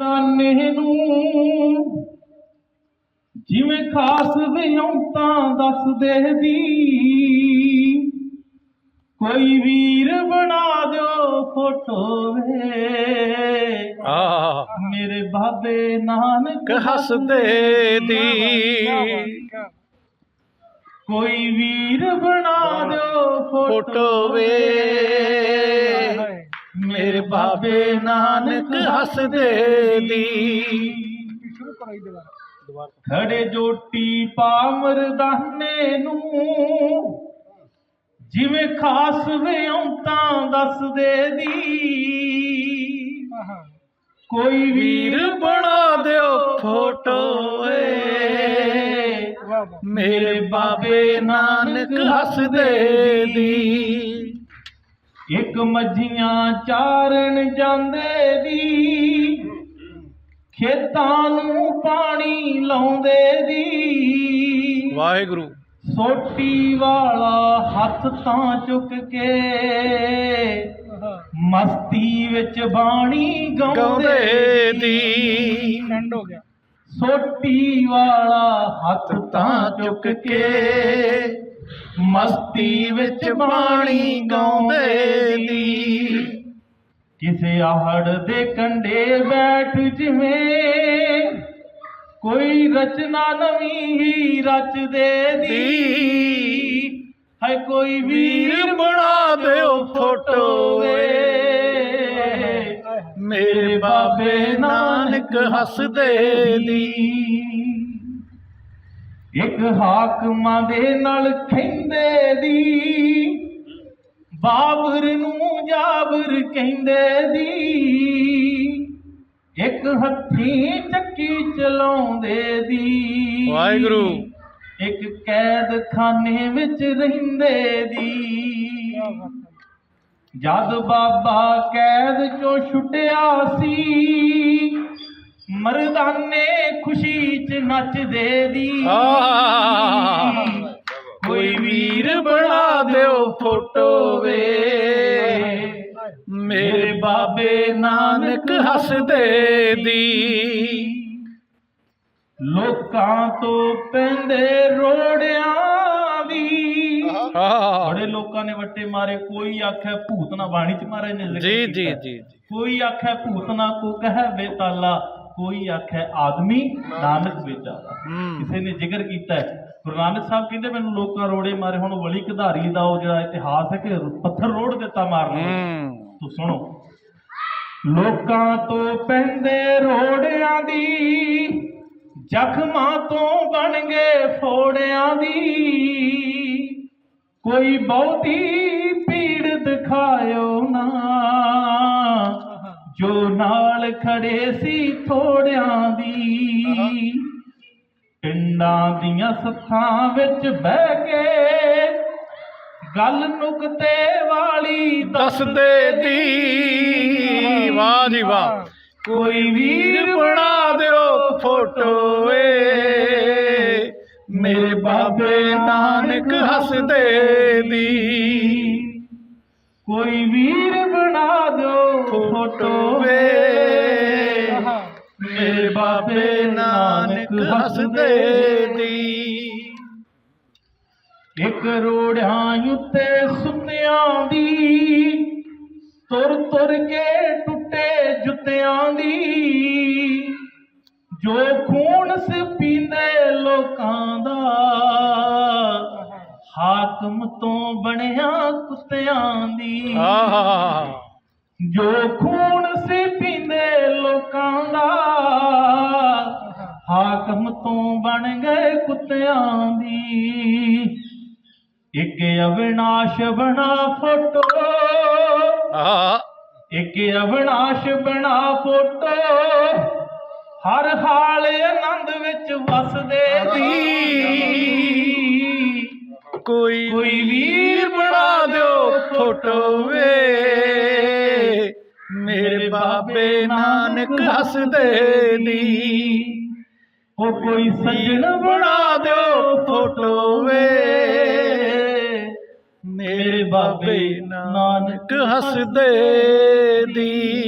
ਰਾਨੇ ਨੂੰ। ਜਿਵੇਂ ਖਾਸ ਵਿਉਂਤਾਂ ਦੱਸਦੇ ਦੀ ਕੋਈ ਵੀਰ ਬਣਾ ਦਿਓ ਫੋਟੋ ਵੇ। ਆ ਮੇਰੇ ਬਾਬੇ ਨਾਨਕ ਹੱਸਦੇ ਦੀ ਕੋਈ ਵੀਰ ਬਣਾ ਦਿਓ ਫੋਟੋ ਵੇ। ਮੇਰੇ ਬਾਬੇ ਨਾਨਕ ਹੱਸਦੇ ਦੀ। ਖੜੇ ਜੋਟੀ ਪਾ ਮਰਦਾਨੇ ਨੂੰ। ਜਿਵੇਂ ਖਾਸ ਵਿਉਂਤਾਂ ਦੱਸਦੇ ਦੀ। ਕੋਈ ਵੀਰ ਵੀਰ ਬਣਾ ਦਿਓ ਫੋਟੋ ਏ। ਮੇਰੇ ਬਾਬੇ ਨਾਨਕ ਹੱਸਦੇ ਦੀ। ਇੱਕ ਮੱਝੀਆਂ ਚਾਰਨ ਜਾਂਦੇ ਦੀ ਖੇਤਾਂ ਨੂੰ ਪਾਣੀ ਲਾਉਂਦੇ ਦੀ। ਵਾਹਿਗੁਰੂ। ਸੋਟੀ ਵਾਲਾ ਹੱਥ ਤਾਂ ਚੁੱਕ ਕੇ ਮਸਤੀ ਵਿੱਚ ਬਾਣੀ ਗਾਉਂਦੇ ਦੀ। ਐਂਡ ਹੋ ਗਿਆ। ਸੋਟੀ ਵਾਲਾ ਹੱਥ ਤਾਂ ਚੁੱਕ ਕੇ ਮਸਤੀ ਵਿੱਚ ਬਾਣੀ ਗਾਉਂਦੇ ਦੀ ਕਿਸੇ ਆਹੜ ਦੇ ਕੰਢੇ ਬੈਠ ਜਿਵੇਂ ਕੋਈ ਰਚਨਾ ਨਵੀਂ ਹੀ ਰਚਦੇ ਦੀ ਹੈ ਕੋਈ ਵੀਰ ਬਣਾ ਦਿਓ ਫੋਟੋ ਏ ਮੇਰੇ ਬਾਬੇ ਨਾਨਕ ਹੱਸਦੇ ਦੀ ਇੱਕ ਹਾਕਮਾਂ ਦੇ ਨਾਲ ਖੈਂਦੇ ਦੀ ਬਾਬਰ ਨੂੰ ਜਾਬਰ ਕਹਿੰਦੇ ਦੀ। ਇੱਕ ਹੱਥੀ ਚੱਕੀ ਚਲਾਉਂਦੇ ਦੀ। ਵਾਹਿਗੁਰੂ। ਇੱਕ ਕੈਦਖਾਨੇ ਵਿੱਚ ਰਹਿੰਦੇ ਦੀ। ਜਦ ਬਾਬਾ ਕੈਦ ਚੋਂ ਛੁੱਟਿਆ ਸੀ ਮਰਦਾਨੇ ਖੁਸ਼ੀ ਚ ਨੱਚਦੇ ਦੀ ਆਹ, ਕੋਈ ਵੀਰ ਬਣਾ ਦਿਓ ਫੋਟੋ ਵੇ। ਮੇਰੇ ਬਾਬੇ ਨਾਨਕ ਹੱਸਦੇ ਦੀ। ਲੋਕਾਂ ਤੋਂ ਪੈਂਦੇ ਰੋੜਿਆਂ ਦੀ। ਬੜੇ ਲੋਕਾਂ ਨੇ ਵੱਟੇ ਮਾਰੇ ਕੋਈ ਆਖੇ ਭੂਤ ਨਾ ਬਾਣੀ ਚ ਮਾਰੇ ਨੇ ਜੀ। ਜੀ ਜੀ। ਕੋਈ ਆਖੇ ਭੂਤ ਨਾ ਕੋ ਕਹੇ ਬੇਤਾਲਾ। ਕੋਈ ਆਖੇ ਆਦਮੀ ਨਾਨਕ ਵਿਚਾਰਾ ਕਿਸੇ ਨੇ ਜ਼ਿਕਰ ਕੀਤਾ ਗੁਰੂ ਨਾਨਕ ਸਾਹਿਬ ਕਹਿੰਦੇ ਮੈਨੂੰ ਲੋਕਾਂ ਰੋੜੇ ਮਾਰੇ ਹੁਣ ਵਲੀ ਕਧਾਰੀ ਦਾ ਉਹ ਜਿਹੜਾ ਇਤਿਹਾਸ ਹੈ ਕਿ ਪੱਥਰ ਰੋੜ ਦਿੱਤਾ ਮਾਰਨ ਤੂੰ ਸੁਣੋ। ਲੋਕਾਂ ਤੋਂ ਪੈਂਦੇ ਰੋੜਿਆਂ ਦੀ ਜ਼ਖਮਾਂ ਤੋਂ ਬਣ ਗਏ ਫੋੜਿਆਂ ਦੀ। ਕੋਈ ਬਹੁਤੀ ਪੀੜ ਦਿਖਾਇਓ ਨਾ। ਜੋ ਨਾਲ ਖੜੇ ਸੀ ਥੋੜਿਆਂ ਦੀ ਪਿੰਡਾਂ ਦੀਆਂ ਸੱਥਾਂ ਵਿੱਚ ਬਹਿ ਕੇ ਗੱਲ ਨੁਕਤੇ ਵਾਲੀ ਦੱਸਦੇ ਦੀ ਵਾਹ ਜੀ ਵਾਹ। ਕੋਈ ਵੀਰ ਬਣਾ ਦਿਓ ਫੋਟੋ ਏ। ਮੇਰੇ ਬਾਬੇ ਨਾਨਕ ਹੱਸਦੇ ਦੀ ਕੋਈ ਵੀਰ ਬਣਾ ਦਿਓ ਫੋਟੋ ਵੇ। ਮੇਰੇ ਬਾਬੇ ਨਾਨਕ ਹੱਸਦੇ ਦੀ। ਇੱਕ ਰੋੜਿਆਂ ਉੱਤੇ ਸੁੱਤਿਆਂ ਦੀ ਤੁਰ ਤੁਰ ਕੇ ਟੁੱਟੇ ਜੁੱਤਿਆਂ ਦੀ। ਜੋ ਖੂਨ ਸ ਪੀਂਦੇ ਲੋਕਾਂ ਹਾਕਮ ਤੋਂ ਬਣਿਆ ਕੁੱਤਿਆਂ ਦੀ। ਜੋ ਖੂਨ ਸੀ ਪੀਂਦੇ ਲੋਕਾਂ ਦਾ ਹਾਕਮ ਤੋਂ ਬਣ ਗਏ ਕੁੱਤਿਆਂ ਦੀ। ਇੱਕ ਅਵਿਨਾਸ਼ ਬਣਾ ਫੋਟੋ ਇੱਕ ਅਵਿਨਾਸ਼ ਬਣਾ ਫੋਟੋ ਹਰ ਹਾਲ ਆਨੰਦ ਵਿੱਚ ਵਸਦੇ ਦੀ ਕੋਈ ਕੋਈ ਵੀਰ ਬਣਾ ਦਿਓ ਫੋਟੋ ਵੇ ਮੇਰੇ ਬਾਬੇ ਨਾਨਕ ਹੱਸਦੇ ਦੀ। ਉਹ ਕੋਈ ਸੱਜਣ ਬਣਾ ਦਿਓ ਫੋਟੋ ਵੇ ਮੇਰੇ ਬਾਬੇ ਨਾਨਕ ਹੱਸਦੇ ਦੀ।